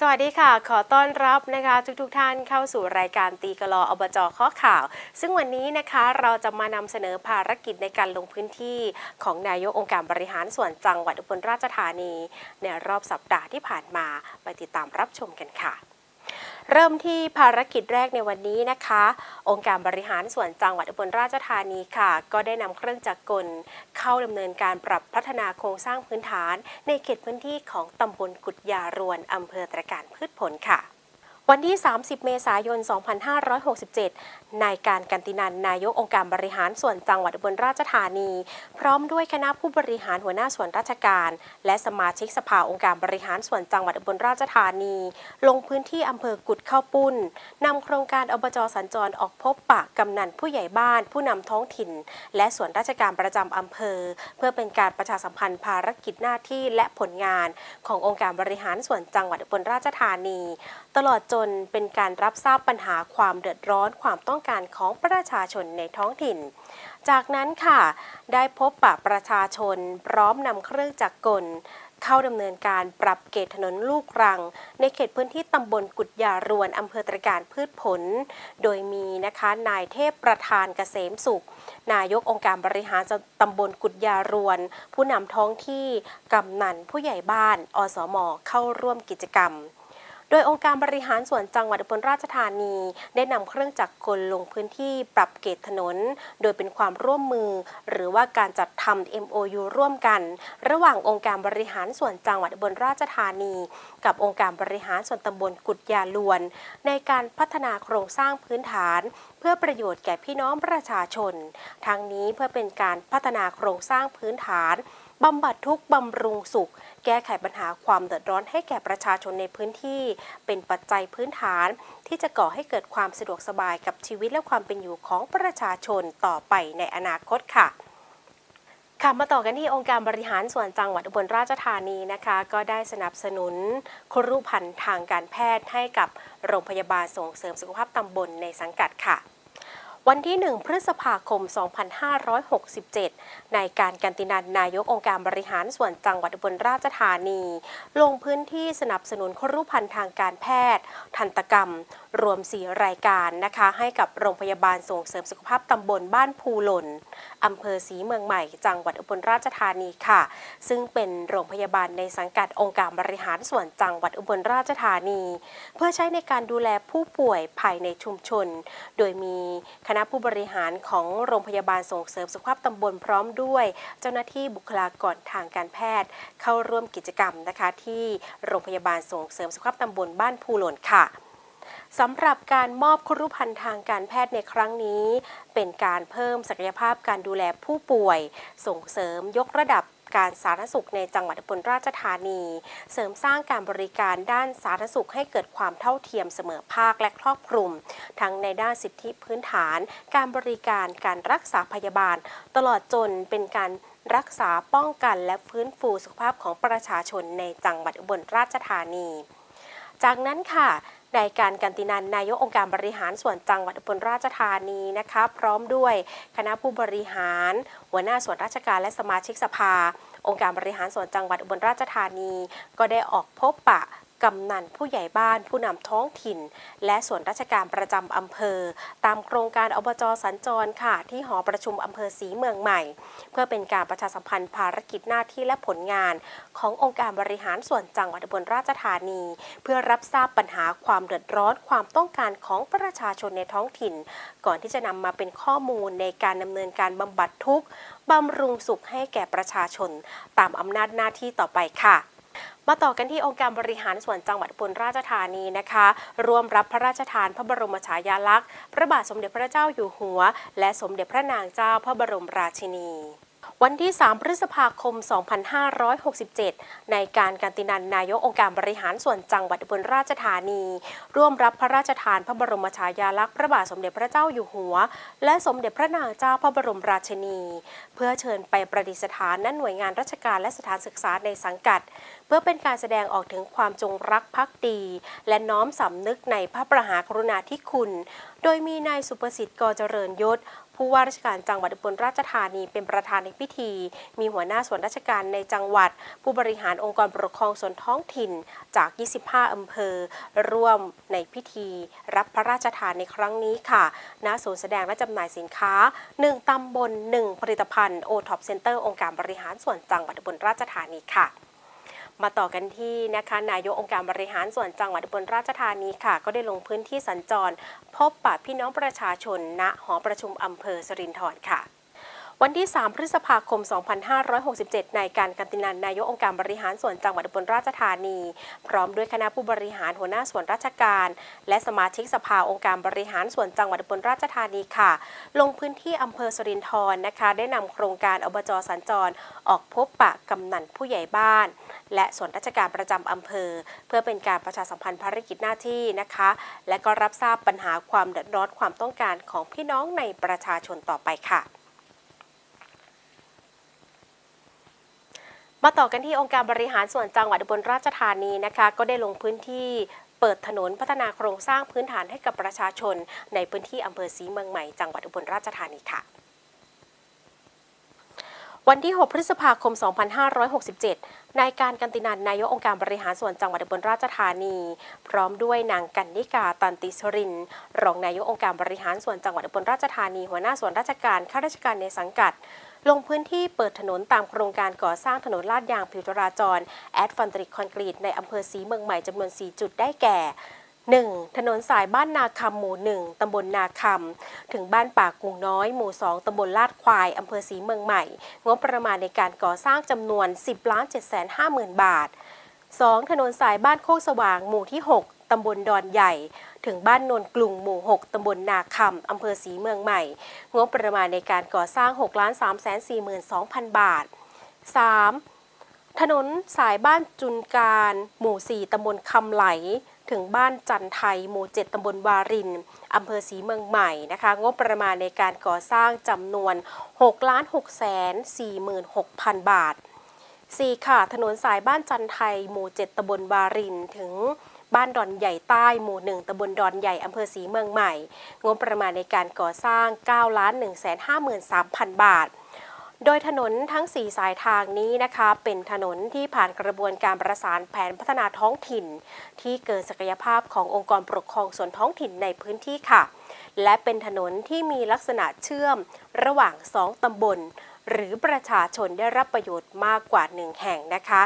สวัสดีค่ะ ขอต้อนรับนะคะทุกๆทท่านเข้าสู่รายการตีกลออบจข้อข่าว ซึ่งวันนี้นะคะเราจะมานำเสนอภารกิจในการลงพื้นที่ของนายกองค์การบริหารส่วนจังหวัดอุบลราชธานี ในรอบสัปดาห์ที่ผ่านมาไปติดตามรับชมกันค่ะ เริ่มที่ภารกิจแรกในวันนี้นะคะ องค์การบริหารส่วนจังหวัดอุบลราชธานีค่ะ ก็ได้นำเครื่องจักรกล เข้าดำเนินการปรับพัฒนาโครงสร้างพื้นฐาน ในเขตพื้นที่ของตำบลกุดยารวนอำเภอตระการพืชผลค่ะ วันที่ 30 เมษายน 2567 นายการกันตินัน นายกองค์การบริหารส่วนจังหวัดอุบลราชธานี พร้อมด้วยคณะผู้บริหารหัวหน้าส่วนราชการ และสมาชิกสภาองค์การบริหารส่วนจังหวัดอุบลราชธานี ลงพื้นที่อำเภอกุดข้าวปุ้นนำโครงการอบจสัญจรออกพบปะกำนันผู้ใหญ่บ้าน ผู้นำท้องถิ่น และส่วนราชการประจำอำเภอ เพื่อเป็นการประชาสัมพันธ์ภารกิจหน้าที่และผลงาน ขององค์การบริหารส่วนจังหวัดอุบลราชธานี ตลอดจนเป็นการรับทราบปัญหาความเดือดร้อนความต้องการของประชาชนในท้องถิ่น จากนั้นค่ะ ได้พบปะประชาชนพร้อมนำเครื่องจักรกลเข้าดำเนินการปรับเกตถนนลูกรัง ในเขตพื้นที่ตำบลกุดยารวนอำเภอตระการพืชผล โดยมีนะคะนายเทพประธานเกษมสุข นายกองค์การบริหารตำบลกุดยารวน ผู้นำท้องที่กำนันผู้ใหญ่บ้าน อสม เข้าร่วมกิจกรรม โดยองค์การบริหารส่วนจังหวัดอุบลราชธานี ได้นำเครื่องจักรกลลงพื้นที่ปรับเกตถนน โดยเป็นความร่วมมือ หรือว่าการจัดทำ MOU ร่วมกัน ระหว่างองค์การบริหารส่วนจังหวัดอุบลราชธานี กับองค์การบริหารส่วนตำบลกุดยาลวน ในการพัฒนาโครงสร้างพื้นฐาน เพื่อประโยชน์แก่พี่น้องประชาชน ทั้งนี้เพื่อเป็นการพัฒนาโครงสร้างพื้นฐาน บำบัดทุกข์บำรุงสุข แก้ไขปัญหาความเดือดร้อนให้แก่ประชาชนในพื้นที่ เป็นปัจจัยพื้นฐาน ที่จะก่อให้เกิดความสะดวกสบายกับชีวิตและความเป็นอยู่ของประชาชนต่อไปในอนาคตค่ะค่ะมาต่อกันที่องค์การบริหารส่วนจังหวัดอุบลราชธานีนะคะ ก็ได้สนับสนุนครุภัณฑ์ทางการแพทย์ให้กับโรงพยาบาลส่งเสริมสุขภาพตำบลในสังกัดค่ะ วันที่ 1 พฤษภาคม 2567 นายการกันตินันนายกองค์การบริหารส่วนจังหวัดอุบลราชธานี ลงพื้นที่สนับสนุนครุพันธ์ทางการแพทย์ ทันตกรรม รวม 4 รายการนะคะ ให้กับโรงพยาบาลส่งเสริมสุขภาพตำบลบ้านภูหล่นอำเภอศรีเมืองใหม่ จังหวัดอุบลราชธานีค่ะ ซึ่งเป็นโรงพยาบาลในสังกัดองค์การบริหารส่วนจังหวัดอุบลราชธานี เพื่อใช้ในการดูแลผู้ป่วยภายในชุมชน โดยมีคณะผู้บริหารของโรงพยาบาลส่งเสริมสุขภาพตำบลพร้อมด้วย เจ้าหน้าที่บุคลากรทางการแพทย์ เข้าร่วมกิจกรรมนะคะที่โรงพยาบาลส่งเสริมสุขภาพตำบลบ้านภูหล่นค่ะ สำหรับการมอบครุภัณฑ์ทางการแพทย์ในครั้งนี้ เป็นการเพิ่มศักยภาพการดูแลผู้ป่วย ส่งเสริมยกระดับการสาธารณสุขในจังหวัดอุบลราชธานี เสริมสร้างการบริการด้านสาธารณสุขให้เกิดความเท่าเทียมเสมอภาคและครอบคลุม ทั้งในด้านสิทธิพื้นฐาน การบริการการรักษาพยาบาล ตลอดจนเป็นการรักษาป้องกันและฟื้นฟูสุขภาพของประชาชนในจังหวัดอุบลราชธานี จากนั้นค่ะนายการกันตินันนายกองค์การบริหารส่วนจังหวัดอุบลราชธานีนะคะพร้อมด้วยคณะผู้บริหาร หัวหน้าส่วนราชการและสมาชิกสภา องค์การบริหารส่วนจังหวัดอุบลราชธานี ก็ได้ออกพบปะ กำนันผู้ใหญ่บ้านผู้นำท้องถิ่น และส่วนราชการประจำอำเภอ ตามโครงการอบจสัญจรค่ะ ที่หอประชุมอำเภอศรีเมืองใหม่ เพื่อเป็นการประชาสัมพันธ์ภารกิจหน้าที่และผลงาน ขององค์การบริหารส่วนจังหวัดอุบลราชธานี เพื่อรับทราบปัญหาความเดือดร้อนความต้องการของประชาชนในท้องถิ่น ก่อนที่จะนำมาเป็นข้อมูลในการดำเนินการบำบัดทุกข์บำรุงสุขให้แก่ประชาชน ตามอำนาจหน้าที่ต่อไปค่ะ มาต่อกันที่องค์การบริหารส่วนจังหวัดปุนราชธานีนะคะ ร่วมรับพระราชทานพระบรมฉายาลักษณ์ พระบาทสมเด็จพระเจ้าอยู่หัว และสมเด็จพระนางเจ้าพระบรมราชินี วันที่ 3 พฤษภาคม 2567 ในการการตินันนายกองค์การบริหารส่วนจังหวัดอุบลราชธานี ร่วมรับพระราชทานพระบรมฉายาลักษณ์พระบาทสมเด็จพระเจ้าอยู่หัว และสมเด็จพระนางเจ้าพระบรมราชินี เพื่อเชิญไปประดิษฐานณหน่วยงานราชการและสถานศึกษาในสังกัด เพื่อเป็นการแสดงออกถึงความจงรักภักดี และน้อมสำนึกในพระประหากรุณาธิคุณ โดยมีนายสุประสิทธิ์กอเจริญยศ ผู้ว่าราชการจังหวัดอุบลราชธานีเป็นประธานในพิธี มีหัวหน้าส่วนราชการในจังหวัด ผู้บริหารองค์กรปกครองส่วนท้องถิ่นจาก 25 อำเภอ ร่วมในพิธี รับพระราชทานในครั้งนี้ค่ะ ณ ศูนย์แสดงและจำหน่ายสินค้า 1 ตำบล 1 ผลิตภัณฑ์โอท็อปเซ็นเตอร์องค์การบริหารส่วนจังหวัดอุบลราชธานีค่ะ มาต่อกันที่นะคะนายกองค์การบริหารส่วนจังหวัดอุบลราชธานีค่ะ ก็ได้ลงพื้นที่สัญจร พบปะพี่น้องประชาชนณหอประชุมอำเภอสรินทรค่ะวันที่ 3 พฤษภาคม 2567 นายการกันตินัน นายกองค์การบริหารส่วนจังหวัดอุบลราชธานี พร้อมด้วยคณะผู้บริหารหัวหน้าส่วนราชการ และสมาชิกสภาองค์การบริหารส่วนจังหวัดอุบลราชธานีค่ะ ลงพื้นที่อำเภอสรินทรนะคะ ได้นำโครงการอบจสัญจร ออกพบปะกำนันผู้ใหญ่บ้าน และส่วนราชการประจำอำเภอ เพื่อเป็นการประชาสัมพันธ์ภารกิจหน้าที่นะคะ และก็รับทราบปัญหาความเดือดร้อนความต้องการของพี่น้องในประชาชนต่อไปค่ะมาต่อกันที่องค์การบริหารส่วนจังหวัดอุบลราชธานีนะคะ ก็ได้ลงพื้นที่เปิดถนนพัฒนาโครงสร้างพื้นฐานให้กับประชาชน ในพื้นที่อำเภอศรีเมืองใหม่จังหวัดอุบลราชธานีค่ะ วันที่ 6 พฤษภาคม 2567 นายการกันตินันนายกองค์การบริหารส่วนจังหวัดอุบลราชธานี พร้อมด้วยนางกันนิกาตันติสริน รองนายกองค์การบริหารส่วนจังหวัดอุบลราชธานี หัวหน้าส่วนราชการข้าราชการในสังกัด ลงพื้นที่เปิดถนนตามโครงการก่อสร้างถนนลาดยางผิวจราจร แอดฟันตริกคอนกรีตในอำเภอศรีเมืองใหม่จำนวน 4 จุดได้แก่ 1. ถนนสายบ้านนาคำหมู่ 1 ตำบลนาคำ ถึงบ้านป่ากุงน้อย หมู่ 2 ตำบลลาดควาย อำเภอศรีเมืองใหม่ งบประมาณในการก่อสร้างจำนวน 10ล้าน7 5 0 0 0 0 บาท 2. ถนนสายบ้านโคกสว่าง หมู่ที่ 6ตำบลดอนใหญ่ ถึงบ้านนนกลุ่งหมู่ 6 ตำบลนาคำ อำเภอศรีเมืองใหม่ งบประมาณในการก่อสร้าง6ล้าน3 4 2 0 0 0 บาท 3. ถนนสายบ้านจุนการ หมู่ 4 ตำบลคำไหล ถึงบ้านจันไทยหมู่7ตำบลวารินอำเภอศรีเมืองใหม่นะคะ งบประมาณในการก่อสร้างจำนวน 6 ล้าน6แสน46,000 บาท 4 ค่ะ ถนนสายบ้านจันไทยหมู่ 7ตำบลวารินถึงบ้านดอนใหญ่ใต้หมู่ 1ตำบลดอนใหญ่อำเภอศรีเมืองใหม่ งบประมาณในการก่อสร้าง 9 ล้าน1 5 3 0 0 0 บาท โดยถนนทั้ง 4 สายทางนี้นะคะ เป็นถนนที่ผ่านกระบวนการประสานแผนพัฒนาท้องถิ่น ที่เกิดศักยภาพขององค์กรปกครองส่วนท้องถิ่นในพื้นที่ค่ะ และเป็นถนนที่มีลักษณะเชื่อมระหว่าง 2 ตำบล หรือประชาชนได้รับประโยชน์มากกว่า 1 แห่งนะคะ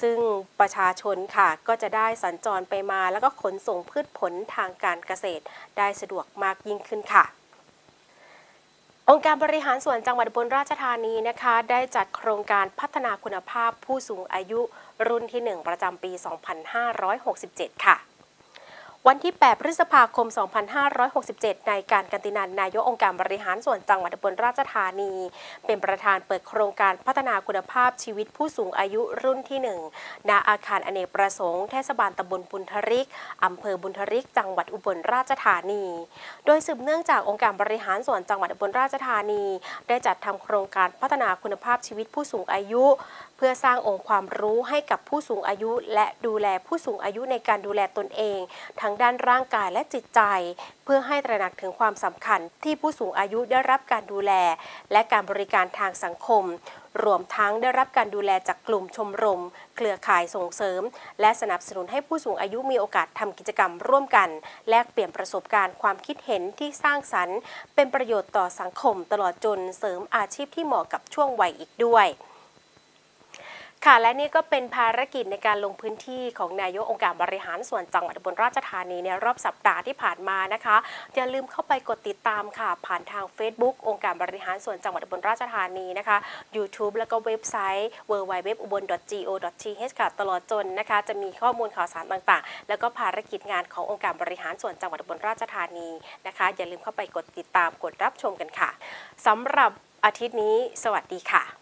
ซึ่งประชาชนค่ะก็จะได้สัญจรไปมาแล้วก็ขนส่งพืชผลทางการเกษตร ได้สะดวกมากยิ่งขึ้นค่ะ องค์การบริหารส่วนจังหวัดอุบลราชธานีนะคะ ได้จัดโครงการพัฒนาคุณภาพผู้สูงอายุรุ่นที่ 1 ประจำปี 2567 ค่ะ วันที่ 8 พฤษภาคม 2567 นายการกันตินัน นายกองค์การบริหารส่วนจังหวัดอุบลราชธานี เป็นประธานเปิดโครงการพัฒนาคุณภาพชีวิตผู้สูงอายุรุ่นที่ 1 ณ อาคารอเนกประสงค์ เทศบาลตำบลบุญทริก อำเภอบุญทริก จังหวัดอุบลราชธานี โดยสืบเนื่องจากองค์การบริหารส่วนจังหวัดอุบลราชธานี ได้จัดทำโครงการพัฒนาคุณภาพชีวิตผู้สูงอายุเพื่อสร้างองค์ความรู้ให้กับผู้สูงอายุ และดูแลผู้สูงอายุในการดูแลตนเอง ทั้งด้านร่างกายและจิตใจ เพื่อให้ตระหนักถึงความสำคัญที่ผู้สูงอายุได้รับการดูแล และการบริการทางสังคม รวมทั้งได้รับการดูแลจากกลุ่มชมรม เครือข่ายส่งเสริม และสนับสนุนให้ผู้สูงอายุมีโอกาสทำกิจกรรมร่วมกัน แลกเปลี่ยนประสบการณ์ความคิดเห็นที่สร้างสรรค์ เป็นประโยชน์ต่อสังคมตลอดจนเสริมอาชีพที่เหมาะกับช่วงวัยอีกด้วย ค่ะ และนี่ก็เป็นภารกิจในการลงพื้นที่ของนายกองค์การบริหารส่วนจังหวัดอุบลราชธานีในรอบสัปดาห์ที่ผ่านมานะคะ อย่าลืมเข้าไปกดติดตามค่ะ ผ่านทาง Facebook องค์การบริหารส่วนจังหวัดอุบลราชธานีนะคะ YouTube แล้วก็เว็บไซต์ www อุบล go.th ค่ะตลอดจนนะคะ จะมีข้อมูลข่าวสารต่างๆ แล้วก็ภารกิจงานขององค์การบริหารส่วนจังหวัดอุบลราชธานีนะคะ อย่าลืมเข้าไปกดติดตามกดรับชมกันค่ะสำหรับอาทิตย์นี้ สวัสดีค่ะ